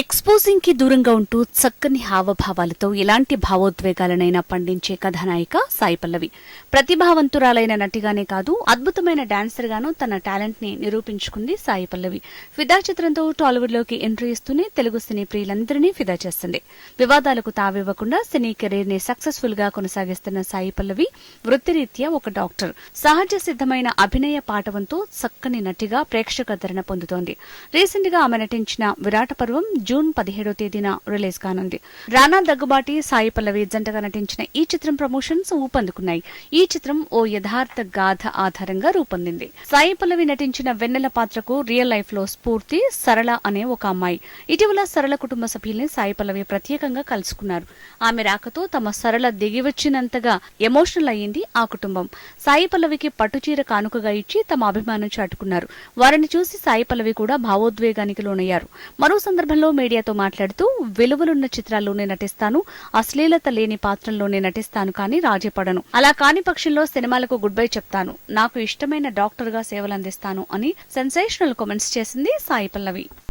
ఎక్స్పోజింగ్కి దూరంగా ఉంటూ చక్కని హావభావాలతో ఎలాంటి భావోద్వేగాలనైనా పండించే కథానాయిక సాయి పల్లవి. ప్రతిభావంతురాలైన నటిగానే కాదు అద్భుతమైన డాన్సర్ గాను తన టాలెంట్ని నిరూపించుకుంది సాయి పల్లవి. ఫిదా చిత్రంతో టాలీవుడ్లోకి ఎంట్రీ ఇస్తూనే తెలుగు సినీ ప్రియులందరినీ ఫిదా చేస్తుంది. వివాదాలకు తావివ్వకుండా సినీ కెరీర్ని సక్సెస్ఫుల్గా కొనసాగిస్తున్న సాయి పల్లవి వృత్తిరీత్యా ఒక డాక్టర్. సహజ సిద్ధమైన అభినయ పాఠవంతో చక్కని నటిగా ప్రేక్షకాదరణ పొందుతోంది. రీసెంట్గా ఆమె నటించిన విరాట పర్వం జూన్ పదిహేడో తేదీన రిలీజ్ కానుంది. రానా దగ్గుబాటి సాయి పల్లవి జంటగా నటించిన ఈ చిత్రం ప్రమోషన్స్ ఊపందుకున్నాయి. ఈ చిత్రం ఓ యథార్థ గాథ ఆధారంగా రూపొందింది. సాయి పల్లవి నటించిన వెన్నెల పాత్రకు రియల్ లైఫ్లో స్ఫూర్తి సరళ అనే ఒక అమ్మాయి. ఇటీవల సరళ కుటుంబ సభ్యుల్ని సాయి పల్లవి ప్రత్యేకంగా కలుసుకున్నారు. ఆమె రాకతో తమ సరళ దిగివచ్చినంతగా ఎమోషనల్ అయ్యింది ఆ కుటుంబం. సాయి పల్లవికి పట్టుచీర కానుకగా ఇచ్చి తమ అభిమానం చాటుకున్నారు. వారిని చూసి సాయి పల్లవి కూడా భావోద్వేగానికి లోనయ్యారు. మరో సందర్భంలో మీడియాతో మాట్లాడుతూ విలువలున్న చిత్రాల్లోనే నటిస్తాను అశ్లీలత లేని పాత్రల్లోనే నటిస్తాను కానీ రాజీపడను. అలా కాని పక్షంలో సినిమాలకు గుడ్ బై చెప్తాను. నాకు ఇష్టమైన డాక్టర్గా సేవలందిస్తాను అని సెన్సేషనల్ కామెంట్స్ చేసింది సాయి పల్లవి.